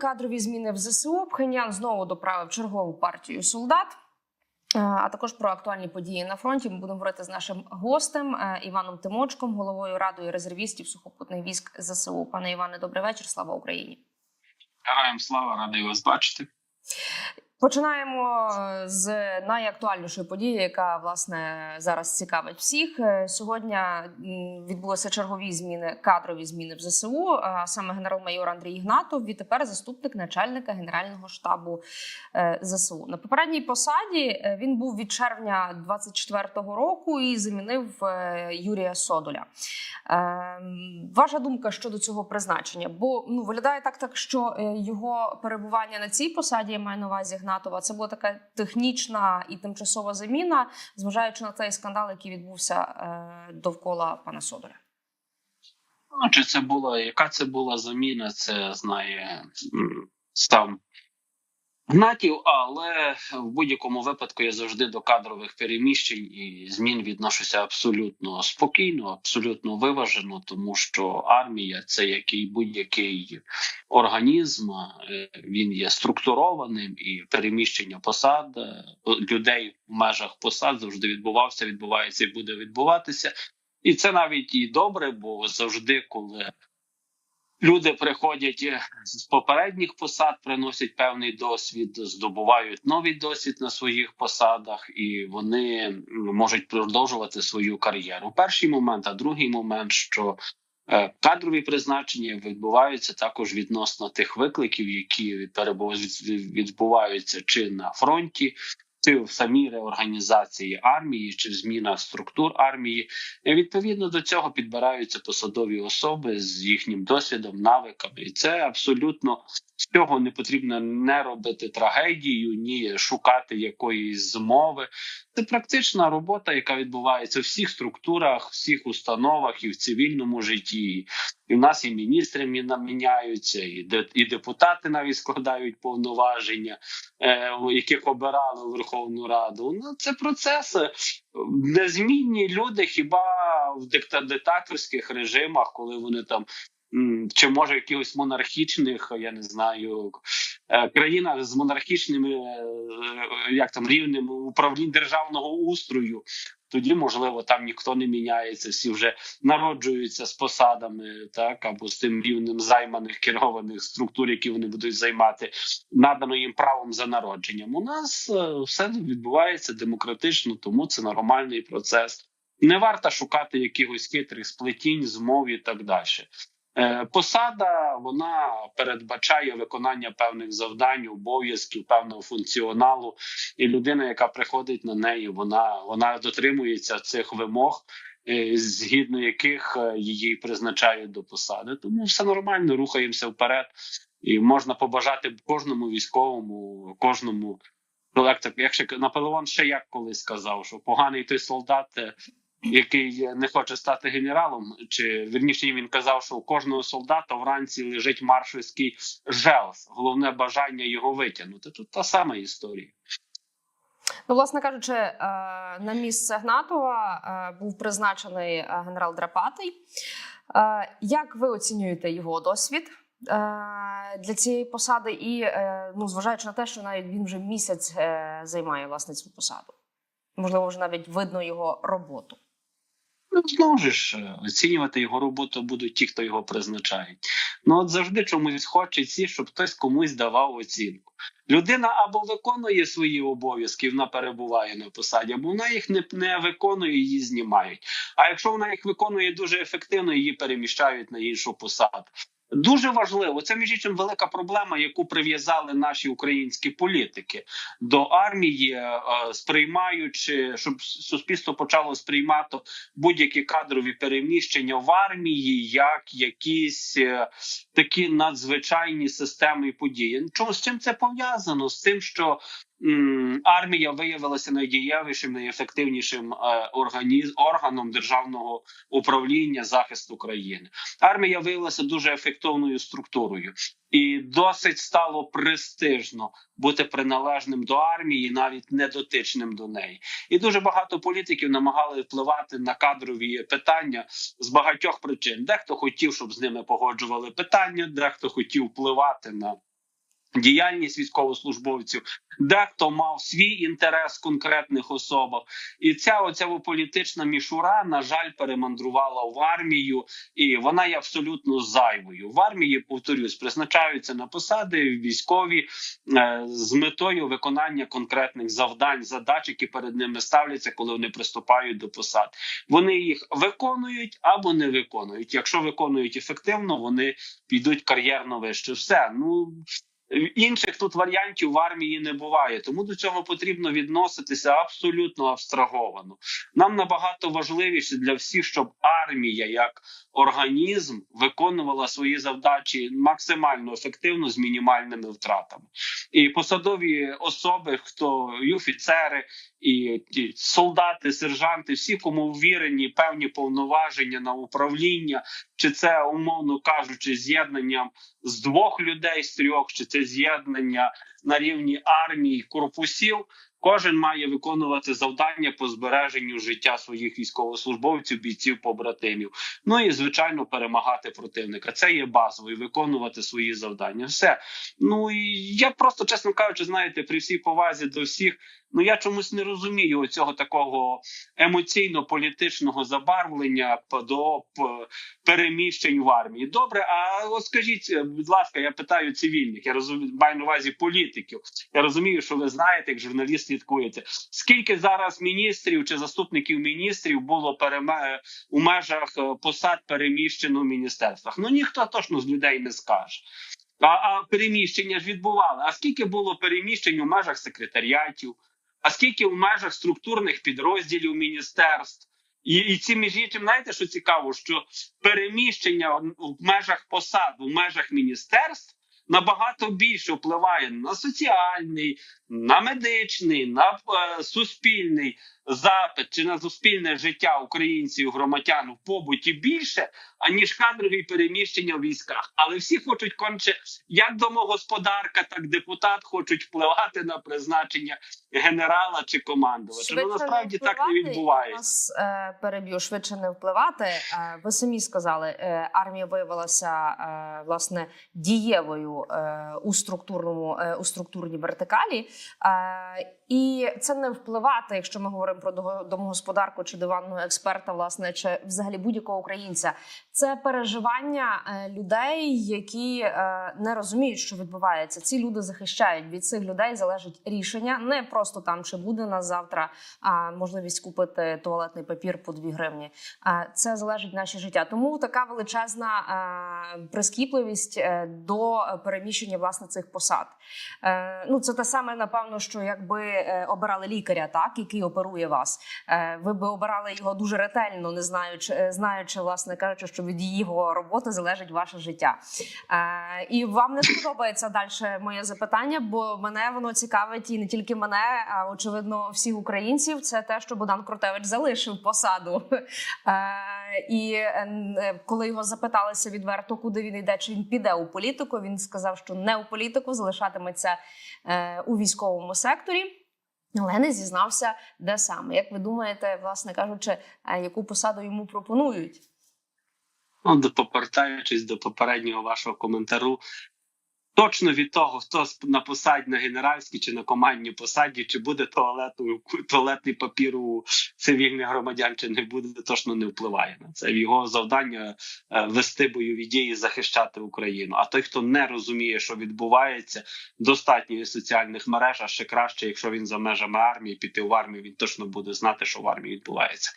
Кадрові зміни в ЗСУ Пхенян знову доправив чергову партію солдат. Е, А також про актуальні події на фронті ми будемо говорити з нашим гостем е, Іваном Тимочком, головою радою резервістів сухопутних військ ЗСУ. Пане Іване, добрий вечір. Слава Україні. Героям слава, радий вас бачити. Починаємо з найактуальнішої події, яка власне зараз цікавить всіх. Е, Сьогодні відбулися чергові зміни, кадрові зміни в ЗСУ. А саме генерал-майор Андрій Ігнатов відтепер заступник начальника генерального штабу е, ЗСУ. На попередній посаді е, він був від червня 24-го року і замінив е, Юрія Содоля. Ем, Ваша думка щодо цього призначення? Бо ну виглядає так, так що е, його перебування на цій посаді я маю на увазі Гнатова. Це була така технічна і тимчасова заміна, зважаючи на цей скандал, який відбувся е, довкола пана Содоря. Ну, чи це була, яка це була заміна, це знає сам Гнатів, але в будь-якому випадку я завжди до кадрових переміщень і змін відношуся абсолютно спокійно, абсолютно виважено, тому що армія це як і будь-який організм, е, він є структурованим і переміщення посад е, людей в межах посад завжди відбувався, відбувається і буде відбуватися. І це навіть і добре, бо завжди, коли люди приходять е, з попередніх посад, приносять певний досвід, здобувають новий досвід на своїх посадах, і вони можуть продовжувати свою кар'єру. Перший момент, а другий момент, що е, кадрові призначення відбуваються також відносно тих викликів, які відбуваються чи на фронті. В самій реорганізації армії, чи в змінах структур армії, і відповідно до цього підбираються посадові особи з їхнім досвідом, навиками, і це абсолютно з цього не потрібно не робити трагедію, ні шукати якоїсь змови. Це практична робота, яка відбувається в всіх структурах, всіх установах і в цивільному житті. І в нас і міністри міна- міняються, і де- і депутати навіть складають повноваження, е, яких обирали у Верховну Раду. Ну це процеси незмінні люди, хіба в дикта- диктаторських режимах, коли вони там. Чи може якихось монархічних, я не знаю, е, країнах з монархічними е, як там рівнем управління державного устрою, тоді можливо там ніхто не міняється, всі вже народжуються з посадами, так або з тим рівнем займаних керованих структур, які вони будуть займати, надано їм правом за народженням. У нас е, все відбувається демократично, тому це нормальний процес. Не варто шукати якихось хитрих сплетінь, змов і так далі. Е, Посада вона передбачає виконання певних завдань, обов'язків, певного функціоналу, і людина, яка приходить на неї, вона, вона дотримується цих вимог, е, згідно яких е, її призначають до посади. Тому все нормально, рухаємося вперед, і можна побажати кожному військовому, кожному. Як ще Наполеон ще як колись сказав, що поганий той солдат, який не хоче стати генералом, чи вірніше він казав, що у кожного солдата вранці лежить маршальський желз, головне бажання його витягнути. Тут та сама історія. Ну, власне кажучи, е, на місце Гнатова е, був призначений е, генерал Драпатий. Як ви оцінюєте його досвід для цієї посади? І ну, зважаючи на те, що навіть він вже місяць займає власне цю посаду, можливо, вже навіть видно його роботу. Знову ж е, оцінювати його роботу будуть ті, хто його призначають. Ну от завжди чомусь хочеться, щоб хтось комусь давав оцінку. Людина або виконує свої обов'язки, вона перебуває на посаді, або вона їх не, не виконує, її знімають. А якщо вона їх виконує дуже ефективно, її переміщають на іншу посаду. Дуже важливо, це між іншим велика проблема, яку прив'язали наші українські політики до армії, е, сприймаючи, щоб суспільство почало сприймати будь-які кадрові переміщення в армії як якісь е, такі надзвичайні системи події. Чому з чим це пов'язано? З тим, що армія виявилася найдієвішим, найефективнішим е, організ- органом державного управління захисту країни. Армія виявилася дуже ефективною структурою, і досить стало престижно бути приналежним до армії, навіть недотичним до неї. І дуже багато політиків намагали впливати на кадрові питання з багатьох причин. Дехто хотів, щоб з ними погоджували питання, дехто хотів впливати на. Діяльність військовослужбовців, дехто мав свій інтерес в конкретних особах, і ця оця політична мішура, на жаль, перемандрувала в армію, і вона є абсолютно зайвою. В армії повторюсь, призначаються на посади військові е, з метою виконання конкретних завдань, задач, які перед ними ставляться, коли вони приступають до посад. Вони їх виконують або не виконують. Якщо виконують ефективно, вони підуть кар'єрно вище. Все ну. Інших тут варіантів в армії не буває, тому до цього потрібно відноситися абсолютно абстраговано. Нам набагато важливіше для всіх, щоб армія як організм виконувала свої завдачі максимально ефективно з мінімальними втратами. І посадові особи, хто і офіцери, і солдати, сержанти, всі, кому ввірені певні повноваження на управління, чи це умовно кажучи, з'єднанням з двох людей з трьох, чи це з'єднання на рівні армії корпусів. Кожен має виконувати завдання по збереженню життя своїх військовослужбовців, бійців, побратимів. Ну і звичайно, перемагати противника. Це є базово і виконувати свої завдання. Все ну і я просто чесно кажучи, знаєте, при всій повазі до всіх. Ну я чомусь не розумію цього такого емоційно-політичного забарвлення до переміщень в армії. Добре, а от скажіть, е, будь ласка, я питаю цивільних, я розумію, маю на увазі політиків. Я розумію, що ви знаєте, як журналіст слідкуєте. Скільки зараз міністрів чи заступників міністрів було переме у межах е, посад переміщено в міністерствах? Ну ніхто точно з людей не скаже. А, а переміщення ж відбували. А скільки було переміщень у межах секретаріатів? А скільки в межах структурних підрозділів міністерств? І, і ці між іншим, знаєте, що цікаво, що переміщення в межах посад, в межах міністерств набагато більше впливає на соціальний, на медичний, на е, суспільний запит чи на суспільне життя українців, громадян в побуті більше, аніж кадрові переміщення в військах. Але всі хочуть конче, як домогосподарка, так депутат хочуть впливати на призначення генерала чи командувача. Ну насправді так не впливати, відбувається. е, переб'ю швидше не впливати. Е, ви самі сказали, е, армія виявилася е, власне дієвою е, у структурному е, у структурній вертикалі. Е, і це не впливати, якщо ми говоримо про домогосподарку чи диванного експерта, власне, чи взагалі будь-якого українця. Це переживання е, людей, які е, не розуміють, що відбувається. Ці люди захищають від цих людей залежить рішення, не просто там чи буде нас завтра можливість купити туалетний папір по 2 гривні. Це залежить наше життя. Тому така величезна прискіпливість до переміщення власне цих посад. Ну це те саме, напевно, що якби е, обирали лікаря, так який оперує вас. Е, ви би обирали його дуже ретельно, не знаючи, е, знаючи, власне кажучи, що від його роботи залежить ваше життя. І вам не сподобається далі моє запитання, бо мене воно цікавить і не тільки мене, а очевидно, всіх українців. Це те, що Богдан Крутевич залишив посаду. І коли його запиталися відверто, куди він йде, чи він піде у політику, він сказав, що не у політику залишатиметься у військовому секторі. Але не зізнався, де саме. Як ви думаєте, власне кажучи, е, яку посаду йому пропонують? Ну, повертаючись до попереднього вашого коментару, точно від того, хто на посаді на генеральській чи на командній посаді, чи буде туалету, туалетний папір у цивільних громадян, чи не буде, точно не впливає на це. Його завдання е, вести бойові дії, захищати Україну. А той, хто не розуміє, що відбувається, достатньо соціальних мереж, а ще краще, якщо він за межами армії, піти в армію, він точно буде знати, що в армії відбувається.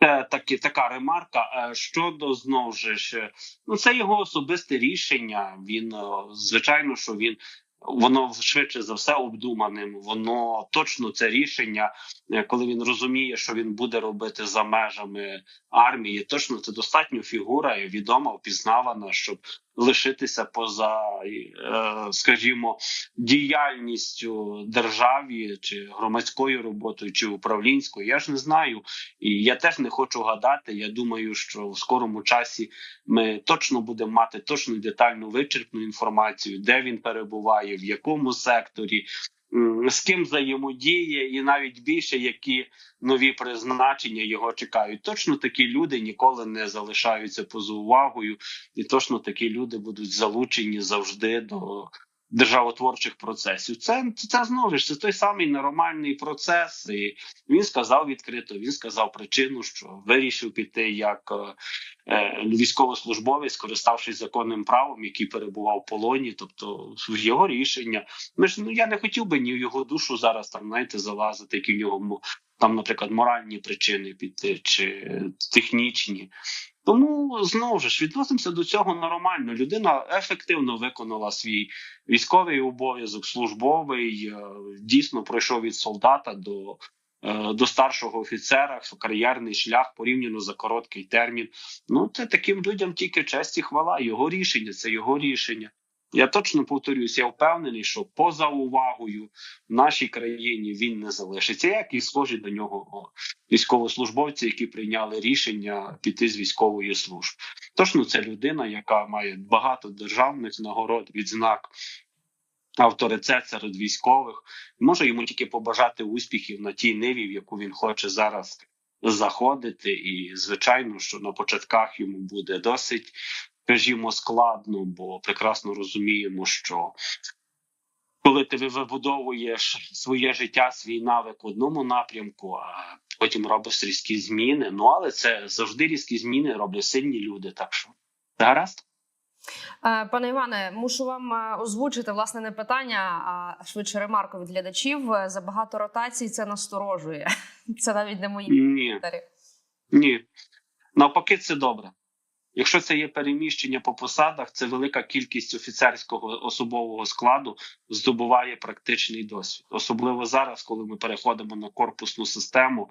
Це такі така ремарка. Е, Щодо знову ж ну це його особисте рішення. Він е, звичайно, що він воно швидше за все обдуманим. Воно точно це рішення, е, коли він розуміє, що він буде робити за межами армії. Точно це достатньо фігура відома, впізнавана, щоб лишитися поза, е, скажімо, діяльністю державі чи громадською роботою, чи управлінською. Я ж не знаю, і я теж не хочу гадати. Я думаю, що в скорому часі ми точно будемо мати точну детальну вичерпну інформацію, де він перебуває, в якому секторі. З ким взаємодіє, і навіть більше які нові призначення його чекають. Точно такі люди ніколи не залишаються поза увагою, і точно такі люди будуть залучені завжди до державотворчих процесів. Це це знову ж це той самий нормальний процес. І він сказав відкрито. Він сказав причину, що вирішив піти як е, військовослужбовець, скориставшись законним правом, який перебував в полоні, тобто його рішення. Ми ж ну я не хотів би ні в його душу зараз там знаєте залазити, які в нього там, наприклад, моральні причини піти чи технічні. Тому знову ж відносимося до цього нормально. Людина ефективно виконала свій військовий обов'язок, службовий, е, дійсно пройшов від солдата до, е, до старшого офіцера, кар'єрний шлях порівняно за короткий термін. Ну це таким людям тільки честь і хвала. Його рішення це його рішення. Я точно повторюсь, я впевнений, що поза увагою в нашій країні він не залишиться, як і схожі до нього військовослужбовці, які прийняли рішення піти з військової служби. Точно це людина, яка має багато державних нагород, відзнак. Авторитет серед військових може йому тільки побажати успіхів на тій ниві, в яку він хоче зараз заходити. І звичайно, що на початках йому буде досить, скажімо, складно, бо прекрасно розуміємо, що коли ти вибудовуєш своє життя, свій навик в одному напрямку, а потім робиш різкі зміни. Ну але це завжди різкі зміни роблять сильні люди. Так що гаразд. Е, Пане Іване, мушу вам е, озвучити власне не питання, а швидше ремарку від глядачів. За Забагато ротацій це насторожує. Це навіть не мої Ні, коментарі. ні. Навпаки, це добре. Якщо це є переміщення по посадах, це велика кількість офіцерського особового складу здобуває практичний досвід, особливо зараз, коли ми переходимо на корпусну систему,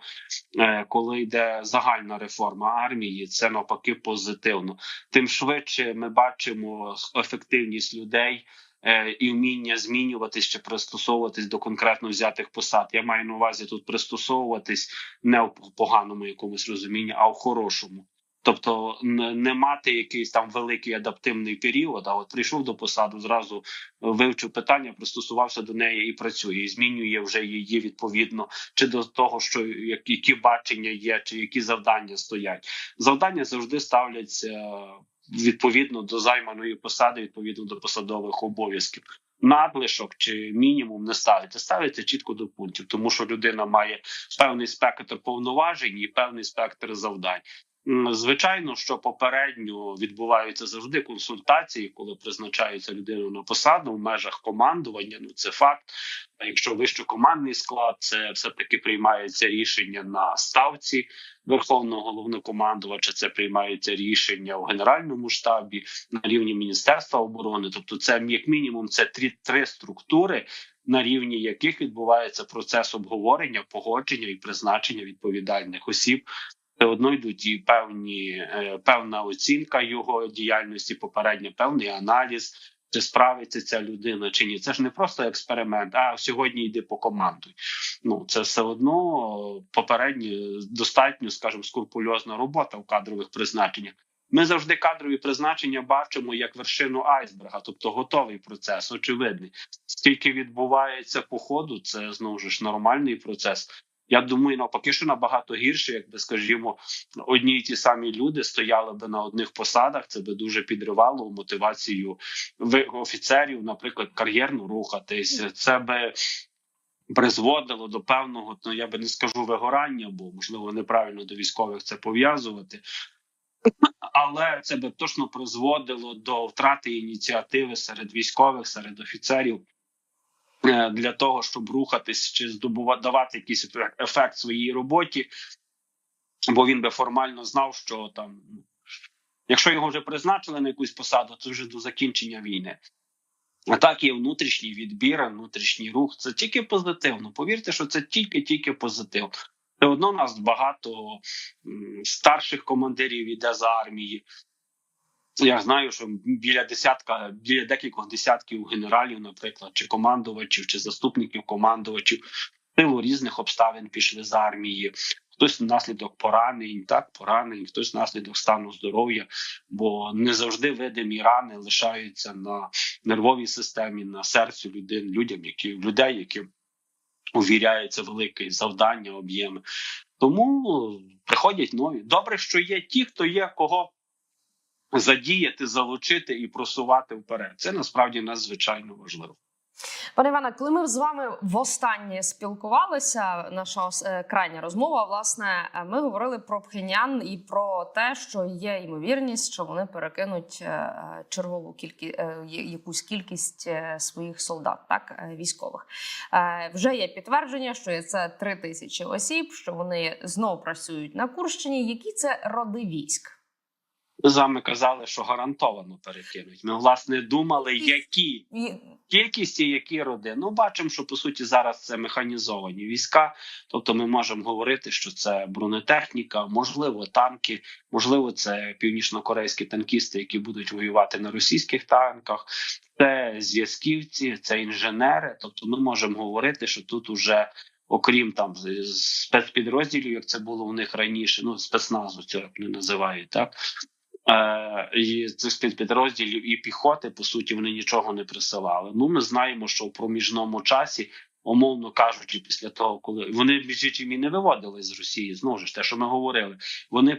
е, коли йде загальна реформа армії, це навпаки позитивно. Тим швидше ми бачимо ефективність людей. е, І вміння змінюватись чи пристосовуватись до конкретно взятих посад. Я маю на увазі тут пристосовуватись не в поганому якомусь розумінні, а в хорошому. Тобто не, мати якийсь там великий адаптивний період, а от прийшов до посаду, зразу вивчив питання, пристосувався до неї і працює, і змінює вже її відповідно чи до того, що які бачення є, чи які завдання стоять. Завдання завжди ставляться відповідно до займаної посади, відповідно до посадових обов'язків. Надлишок чи мінімум не ставиться, ставиться чітко до пунктів, тому що людина має певний спектр повноважень і певний спектр завдань. Звичайно, що попередньо відбуваються завжди консультації, коли призначається людину на посаду в межах командування. Ну це факт. А якщо вищокомандний склад, це все таки приймається рішення на ставці верховного головнокомандувача. Це приймається рішення в генеральному штабі на рівні міністерства оборони. Тобто, це як мінімум це три, три структури. На рівні яких відбувається процес обговорення, погодження і призначення відповідальних осіб все одно йдуть і певні е, певна оцінка його діяльності, попередня певний аналіз, чи справиться ця людина чи ні. Це ж не просто експеримент. А сьогодні йди по командуй. Ну це все одно попередньо достатньо, скажімо, скрупульозна робота в кадрових призначеннях. Ми завжди кадрові призначення бачимо як вершину айсберга, тобто готовий процес, очевидний. Скільки відбувається по ходу, це знову ж нормальний процес. Я думаю, навпаки, що набагато гірше, якби скажімо, одні й ті самі люди стояли би на одних посадах. Це би дуже підривало мотивацію офіцерів, наприклад, кар'єрно рухатись. Це би призводило до певного, ну я би не скажу вигорання, бо можливо неправильно до військових це пов'язувати. Але це би точно призводило до втрати ініціативи серед військових, серед офіцерів для того, щоб рухатись чи здобувати якийсь ефект своїй роботі, бо він би формально знав, що там, якщо його вже призначили на якусь посаду, то вже до закінчення війни. А так є внутрішній відбір, внутрішній рух. Це тільки позитивно. Повірте, що це тільки-тільки позитивно. Все одно нас багато старших командирів іде з армії. Я знаю, що біля десятка, біля декількох десятків генералів, наприклад, чи командувачів, чи заступників командувачів, силу різних обставин пішли з армії. Хтось внаслідок поранень, так поранень, хтось внаслідок стану здоров'я, бо не завжди видимі рани лишаються на нервовій системі, на серцю людей, людям, які людей, які увіряються велике завдання, об'єми. Тому приходять нові. Добре, що є ті, хто є кого задіяти, залучити і просувати вперед. Це насправді надзвичайно важливо. Пане Іване, коли ми з вами востаннє спілкувалися, наша е, крайня розмова, власне, е, ми говорили про Пхенян і про те, що є ймовірність, що вони перекинуть е, чергову кількість якусь кількість своїх солдат, так військових. Вже є підтвердження, що це три тисячі осіб, що вони знову працюють на Курщині. Які це роди військ? Ми з вами казали, що гарантовано перекинуть. Ми власне думали, які кількість і які роди. Ну бачимо, що по суті зараз це механізовані війська. Тобто, ми можемо говорити, що це бронетехніка, можливо, танки, можливо, це північно-корейські танкісти, які будуть воювати на російських танках. Це зв'язківці, це інженери. Тобто, ми можемо говорити, що тут уже. Окрім там спецпідрозділів, як це було у них раніше, ну спецназу цього не називають, так і цих спецпідрозділів і піхоти по суті вони нічого не присилали. Ну ми знаємо, що в проміжному часі, умовно кажучи, після того, коли вони іншим і не виводили з Росії, знову ж те, що ми говорили, вони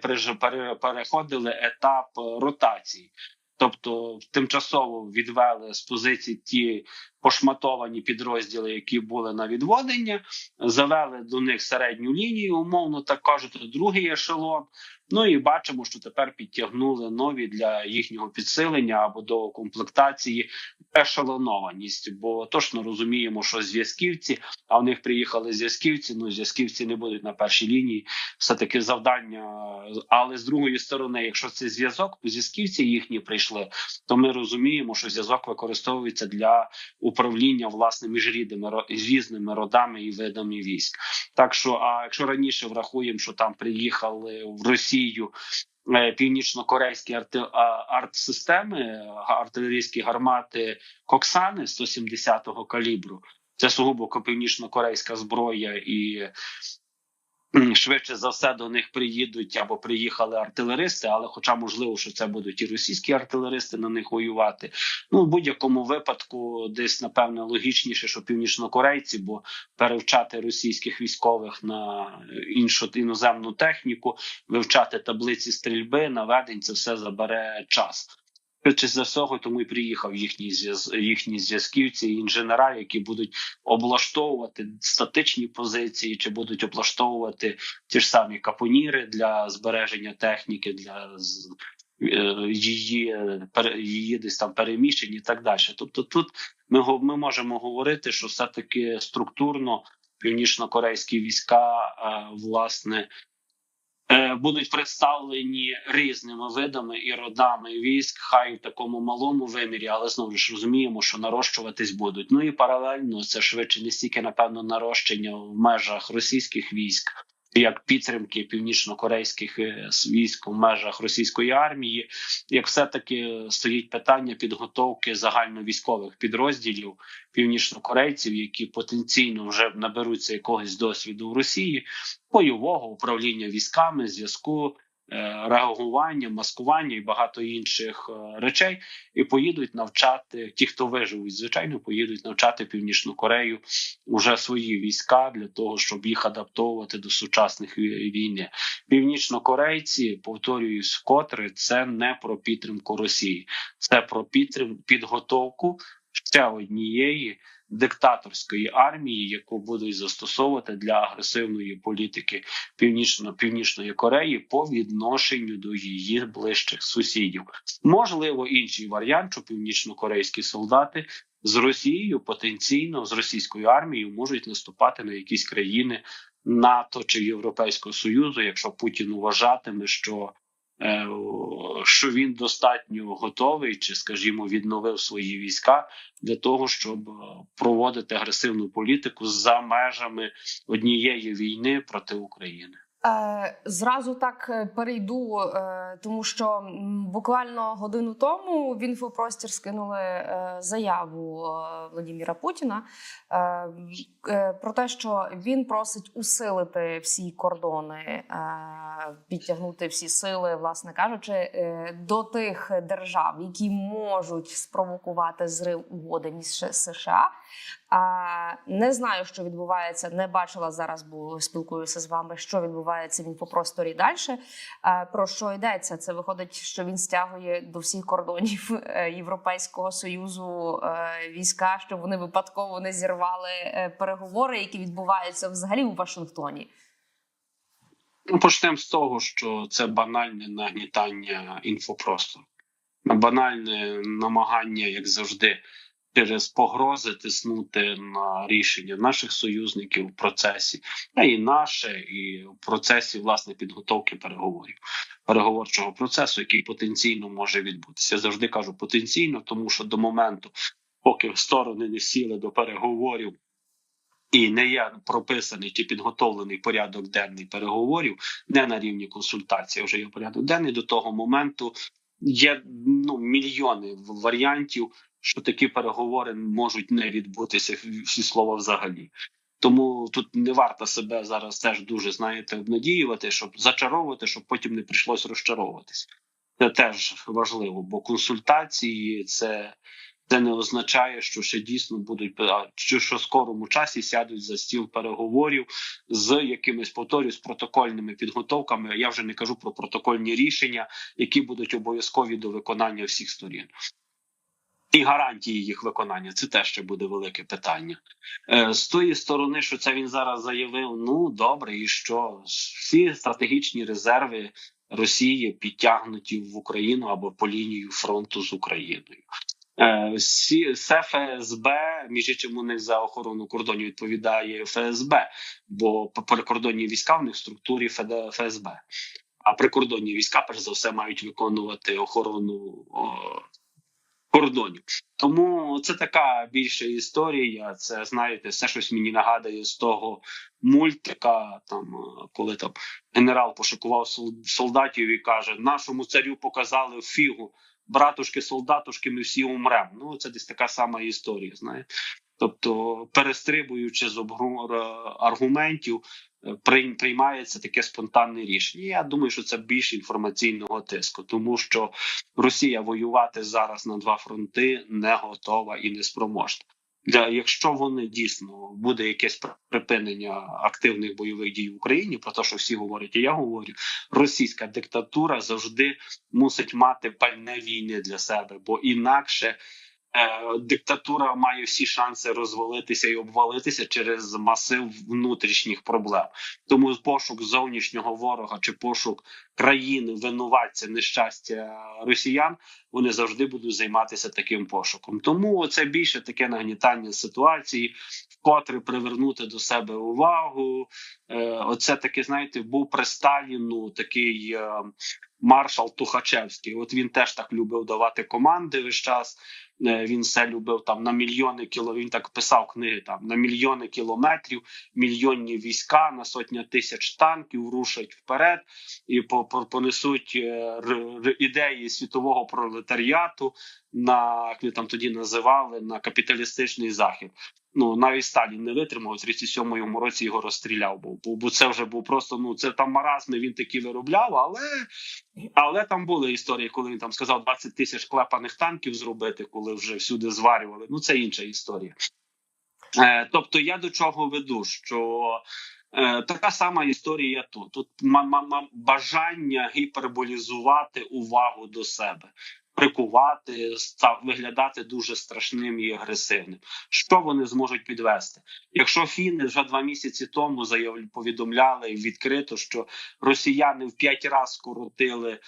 переходили етап е, ротації. Тобто тимчасово відвели з позицій ті пошматовані підрозділи, які були на відводення, завели до них середню лінію, умовно так кажуть, другий ешелон. Ну і бачимо, що тепер підтягнули нові для їхнього підсилення або до комплектації ешелонованість. Бо точно розуміємо, що зв'язківці, а в них приїхали зв'язківці. Ну зв'язківці не будуть на першій лінії. Все таки завдання. Але з другої сторони, якщо це зв'язок, зв'язківці їхні прийшли, то ми розуміємо, що зв'язок використовується для управління власне між рідними різними родами і видами військ. Так що, а якщо раніше врахуємо, що там приїхали в Росію е, північно-корейські арт-системи, артилерійські гармати Коксани 170-го калібру, це сугубо ко- північно-корейська зброя і. Швидше за все до них приїдуть або приїхали артилеристи, але хоча можливо, що це будуть і російські артилеристи на них воювати. Ну в будь-якому випадку, десь напевне логічніше, що північнокорейці, бо перевчати російських військових на іншу іноземну техніку, вивчати таблиці стрільби, наведень, це все забере час. Чи за всього тому і приїхав зв'яз їхні зв'язківці, інженера, які будуть облаштовувати статичні позиції, чи будуть облаштовувати ті ж самі капоніри для збереження техніки, для е, її її десь там переміщень і так далі. Тобто, тут ми ми можемо говорити, що все таки структурно північно-корейські війська е, власне. Е, Будуть представлені різними видами і родами військ, хай в такому малому вимірі, але знову ж розуміємо, що нарощуватись будуть. Ну і паралельно це швидше не стільки напевно нарощення в межах російських військ, як підтримки північно-корейських е, військ в межах російської армії, як все таки стоїть питання підготовки загальновійськових підрозділів північнокорейців, які потенційно вже наберуться якогось досвіду в Росії, бойового управління військами, зв'язку. Е, Реагування, маскування і багато інших е, речей, і поїдуть навчати ті, хто виживуть, звичайно, поїдуть навчати Північну Корею уже свої війська для того, щоб їх адаптовувати до сучасних ві- війни. Північнокорейці, повторююсь, вкотре це не про підтримку Росії, це про підтрим підготовку ще однієї диктаторської армії, яку будуть застосовувати для агресивної політики північно північної Кореї по відношенню до її ближчих сусідів. Можливо, інший варіант, що північно-корейські солдати з Росією потенційно з російською армією можуть наступати на якісь країни НАТО чи Європейського Союзу, якщо Путін вважатиме, що що він достатньо готовий, чи, скажімо, відновив свої війська для того, щоб е, проводити агресивну політику за межами однієї війни проти України. Е, Зразу так е, перейду, е, тому що буквально годину тому в інфопростір скинули заяву Владіміра Путіна про те, що він просить усилити всі кордони, підтягнути всі сили, власне кажучи, до тих держав, які можуть спровокувати зрив угоди між США. Не знаю, що відбувається. Не бачила зараз, бо спілкуюся з вами. Що відбувається в інфопросторі далі. Про що йдеться? Це виходить, що він стягує до всіх кордонів е, Європейського союзу е, війська, щоб вони випадково не зірвали е, переговори, які відбуваються взагалі у Вашингтоні. Ну, почнемо з того, що це банальне нагнітання інфопростору, банальне намагання, як завжди, через погрози тиснути на рішення наших союзників в процесі, а і наше, і в процесі власне підготовки переговорів, переговорчого процесу, який потенційно може відбутися. Я завжди кажу потенційно, тому що до моменту, поки сторони не сіли до переговорів. І не є прописаний чи підготовлений порядок денний переговорів, не на рівні консультації, а вже є порядок денний. До того моменту є ну мільйони варіантів, що такі переговори можуть не відбутися всі слова взагалі. Тому тут не варто себе зараз теж дуже знаєте обнадіювати, щоб зачаровувати, щоб потім не прийшлось розчаровуватись. Це теж важливо, бо консультації це. Це не означає, що ще дійсно будуть а, що, в скорому часі сядуть за стіл переговорів з якимись повторюю, з протокольними підготовками. Я вже не кажу про протокольні рішення, які будуть обов'язкові до виконання всіх сторін. І гарантії їх виконання це теж ще буде велике питання. Е, з тої сторони, що це він зараз заявив: ну добре, і що всі стратегічні резерви Росії підтягнуті в Україну або по лінію фронту з Україною. Всі все ФСБ, між іншим у них за охорону кордонів відповідає ФСБ, бо прикордонні війська в них в структурі ФСБ. А прикордонні війська, перш за все, мають виконувати охорону кордонів. Тому це така більша історія. Це знаєте, все щось мені нагадує з того мультика, там коли там генерал пошукував солдатів і каже: нашому царю показали фігу братушки, солдатушки, ми всі умремо. Ну це десь така сама історія. Знає, тобто, перестрибуючи з аргументів, приймається таке спонтанне рішення. Я думаю, що це більше інформаційного тиску, тому що Росія воювати зараз на два фронти не готова і не спроможна. Для якщо вони дійсно буде якесь припинення активних бойових дій в Україні, про те, що всі говорять, і я говорю, російська диктатура завжди мусить мати пальне війни для себе, бо інакше диктатура має всі шанси розвалитися і обвалитися через масив внутрішніх проблем. Тому пошук зовнішнього ворога чи пошук країни винуватця нещастя росіян вони завжди будуть займатися таким пошуком. Тому це більше таке нагнітання ситуації, вкотре привернути до себе увагу. Е, Оце таке, знаєте, був при Сталіну такий е, маршал Тухачевський. От він теж так любив давати команди весь час. Е, він все любив там на мільйони кіло. Він так писав книги там на мільйони кілометрів, мільйонні війська на сотня тисяч танків рушать вперед і по, по понесуть е, ідеї світового пролетаріату на як ми там тоді називали на капіталістичний захід. Ну навіть Сталін не витримав у 37-му році його розстріляв. Бо бо це вже був просто ну це там маразми. Він такі виробляв, але але там були історії, коли він там сказав 20 тисяч клепаних танків зробити, коли вже всюди зварювали. Ну це інша історія. Е, Тобто, я до чого веду, що е, така сама історія тут. Тут бажання гіперболізувати увагу до себе прикувати, виглядати дуже страшним і агресивним. Що вони зможуть підвести? Якщо фіни вже два місяці тому заяв повідомляли відкрито, що росіяни в п'ять разів скоротили.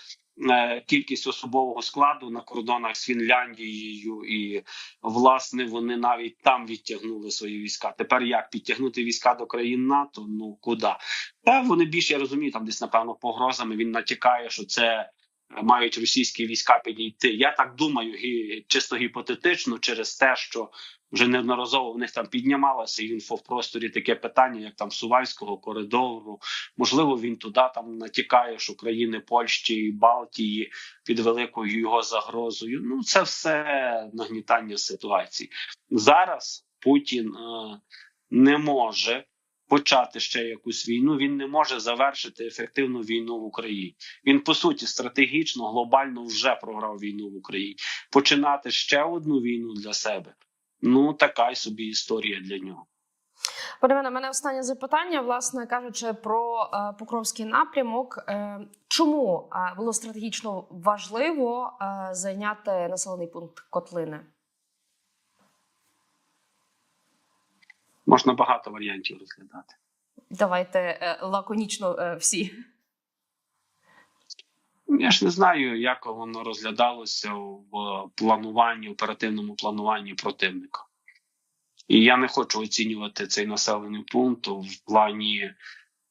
Е, кількість особового складу на кордонах з Фінляндією, і власне вони навіть там відтягнули свої війська. Тепер як підтягнути війська до країн НАТО? Ну куди? Та вони більше я розумію, там десь напевно погрозами він натякає, що це мають російські війська підійти. Я так думаю, гі- чисто гіпотетично, через те, що вже неодноразово в них там піднімалося і в інфопросторі таке питання, як там Сувальського коридору. Можливо, він туди там натякає, що країни Польщі і Балтії під великою його загрозою. Ну, це все нагнітання ситуації. Зараз Путін е, не може почати ще якусь війну. Він не може завершити ефективну війну в Україні. Він по суті стратегічно, глобально вже програв війну в Україні. Починати ще одну війну для себе. Ну така й собі історія для нього. Пане у мене останнє запитання, власне кажучи, про е, Покровський напрямок. Е, чому е, було стратегічно важливо зайняти населений пункт Котлини? Можна багато варіантів розглядати. Давайте е, лаконічно е, всі. Я ж не знаю, як воно розглядалося в плануванні, оперативному плануванні противника. І я не хочу оцінювати цей населений пункт в плані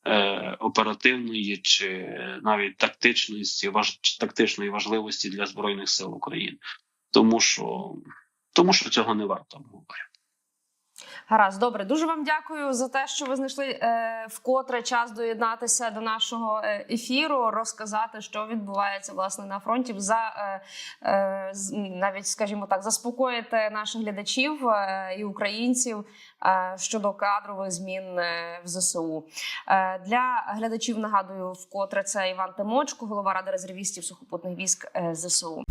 е, оперативної чи навіть тактичності, важ, чи тактичної важливості для Збройних сил України. Тому що, тому що цього не варто говорити. Гаразд, добре, дуже вам дякую за те, що ви знайшли е, вкотре час доєднатися до нашого е, ефіру, розказати, що відбувається власне на фронті, за е, е, навіть, скажімо так, заспокоїти наших глядачів е, і українців е, щодо кадрових змін е, в ЗСУ. Е, для глядачів нагадую, вкотре це Іван Тимочко, голова ради резервістів сухопутних військ е, ЗСУ.